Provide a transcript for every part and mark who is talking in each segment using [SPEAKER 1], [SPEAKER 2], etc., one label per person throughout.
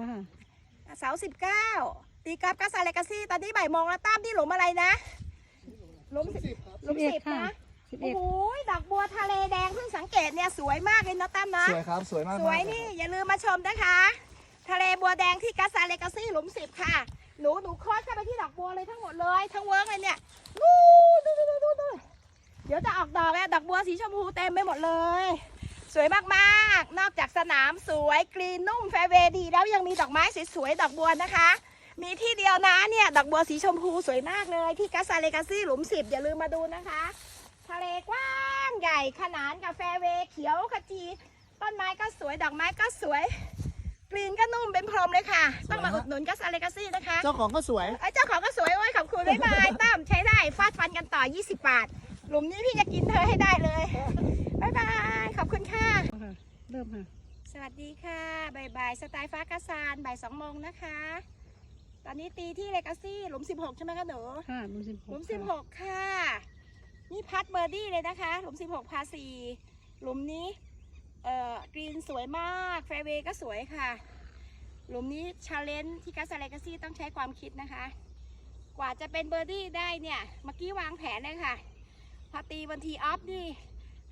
[SPEAKER 1] ว่า
[SPEAKER 2] เสาสิบเก้าตีกอล์ฟกัสซาเลกาซี่ตอนนี้บ่ายโมงแล้วตั้มที่หลุมอะไรนะหลุมสิบหลุมสิบ
[SPEAKER 1] ค่ะ
[SPEAKER 2] นะ
[SPEAKER 1] สิบ
[SPEAKER 2] โอ้
[SPEAKER 1] เอ็ด
[SPEAKER 2] โหดอกบัวทะเลแดงเพิ่งสังเกตเนี่ยสวยมากเลยนะตั้มนะ
[SPEAKER 3] สวยครับสวยมาก
[SPEAKER 2] สวยนี่อย่าลืมมาชมนะคะ ทะเลบัวแดงที่กัสซาเลกาซี่หลุมสิบค่ะหนูหนูโคอสเข้าไปที่ดอกบัวเลยทั้งหมดเลยทั้งเวิร์กเลยเนี่ยนู่นดูดูดูดูดูเดี๋ยวจะออกดอกแล้วดอกบัวสีชมพูเต็มไปหมดเลย สวยมากๆ นอกจากสนามสวยกรีนนุ่มแฟร์เวย์ดี แล้วยังมีดอกไม้สวยๆ ดอกบัวนะคะ มีที่เดียวนะเนี่ย ดอกบัวสีชมพูสวยมากเลย ที่กัสซาเลกาซี่หลุมสิบอย่าลืมมาดูนะคะ ทะเลกว้างใหญ่ขนานกับแฟร์เวย์เขียวขจี ต้นไม้ก็สวยดอกไม้ก็สวย กรีนก็นุ่มเป็นพรหมเลยค่ะ ต้องมาอุดหนุนกัสซาเลกาซี่นะคะ
[SPEAKER 3] เจ้าของก็สวย
[SPEAKER 2] ไอ้เจ้าของก็สวยโอ้ยขอบคุณบ๊ายบายตั้มใช้ได้ฟาดฟันกันต่อ 20 บาท หลุมนี้พี่จะกินเธอให้ได้เลยบ๊ายบายขอบคุณค่ะ
[SPEAKER 1] ค่ะเริ่มค่ะ
[SPEAKER 2] สวัสดีค่ะบายบายสไตล์ฟ้ากระซานบ่ายสองโมงนะคะ ตอนนี้ตีที่เลกาซี่หลุม16ใช่ไหมคะหนู
[SPEAKER 1] ค่ะหลุมสิบห
[SPEAKER 2] หลุ
[SPEAKER 1] ก
[SPEAKER 2] ม16ค่ะ นี่พัดเบอร์ดี้เลยนะคะ หลุม16พาสีหลุมนี้เอ่อกรีนสวยมากแฟร์เวย์ก็สวยค่ะ หลุมนี้ชาเลนจ์ที่กัสเลกาซี่ต้องใช้ความคิดนะคะ กว่าจะเป็นเบอร์ดี้ได้เนี่ย เมื่อกี้วางแผนเลยค่ะ พอตีบนทีออฟนี่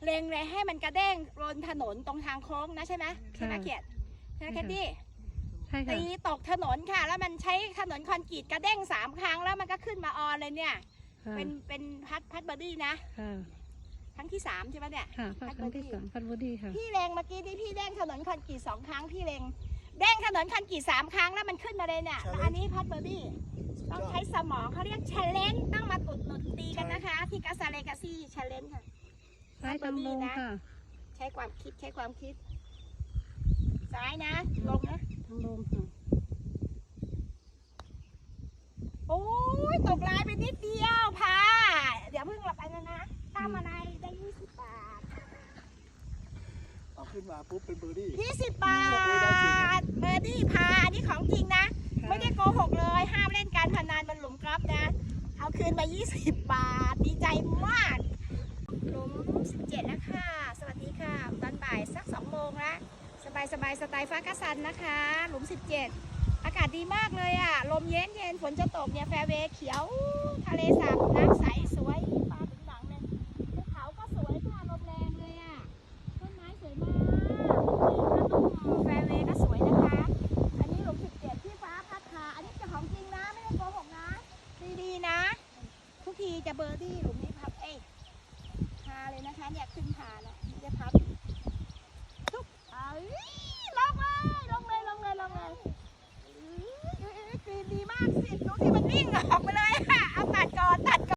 [SPEAKER 2] เล็งเลยให้มันกระเด้งบนถนนตรงทางโค้งนะใช่ไหมใช่ไหมเกียรติใช่ไหมแคดดี้
[SPEAKER 1] ใช่ค่ะ
[SPEAKER 2] ตีตกถนนค่ะ แล้วมันใช้ถนนคอนกรีตกระเด้งสามครั้งแล้วมันก็ขึ้นมาออนเลยเนี่ย
[SPEAKER 1] ค่ะ
[SPEAKER 2] เป็นเป็นพัดพัดเบอร์ดี้นะ
[SPEAKER 1] ค่ะ
[SPEAKER 2] ครั้งที่สามใช่ไหมเนี่ย
[SPEAKER 1] ค่ะพัดครั้งที่สามพัดบอดี้ค่ะ
[SPEAKER 2] พี่เลงเมื่อกี้นี่พี่เด้งถนนคอนกรีตสองครั้งพี่เลงเด้งถนนคอนกรีตสามครั้งแล้วมันขึ้นมาเลยเนี่ย
[SPEAKER 3] Challenge
[SPEAKER 2] อันนี้พัดเบอร์ดี้ต้องใช้สมองเขาเรียก c h เลน g e ต้องมาตุดหนุน ซ้า
[SPEAKER 1] ยทางลงค่ะ
[SPEAKER 2] ใช้ความคิดใช้ความคิด ซ้ายนะลงนะ
[SPEAKER 1] ทางลงค่ะ
[SPEAKER 2] โอ้ยตกลายไปนิดเดียวพาเดี๋ยวเพิ่งหลับไปนะนะตามอะไรได้ยี่สิบบาท
[SPEAKER 3] เอาขึ้นมาปุ๊บเป็นเบอร์ดี้
[SPEAKER 2] ยี่สิบบา
[SPEAKER 3] ไม่ได้จริงอะ
[SPEAKER 2] ทเบอร์ดี้พาอันนี้ของจริงนะ ไม่ได้โกหกเลย ห้ามเล่นการพนันบนหลุมกอล์ฟนะ เอาคืนมา 20 บาท ดีใจมาก หลุม 17แล้วค่ะสวัสดีค่ะตอนบ่ายสัก 2 โมงละสบายสบายสไตล์ฟ้ากระสันนะคะ หลุม 17 อากาศดีมากเลยอะ ลมเย็นเย็นฝนจะตกเนี่ยแฟร์เวย์เขียว ทะเลสาบน้ำใสสวยปลาถึงหลังเลยภูเขาก็สวยค่ะลมแรงเลยอะ ต้นไม้สวยมากแฟร์เวย์ก็สวยนะคะ อันนี้หลุม 17 ที่ฟ้าพัดพาอันนี้จะของจริงนะ ไม่ได้โกหกนะ ดีๆนะ ทุกทีจะเบอร์ดี้หลุมนี้ เอ้ยาเลยนะคะเนี่ยขึ้นผาแล้วจะพับทุกเอ้ยลงเลยลงเลยลงเลยลงเลยกรีนดีมากสิดูที่มันวิ่งออกไปเลย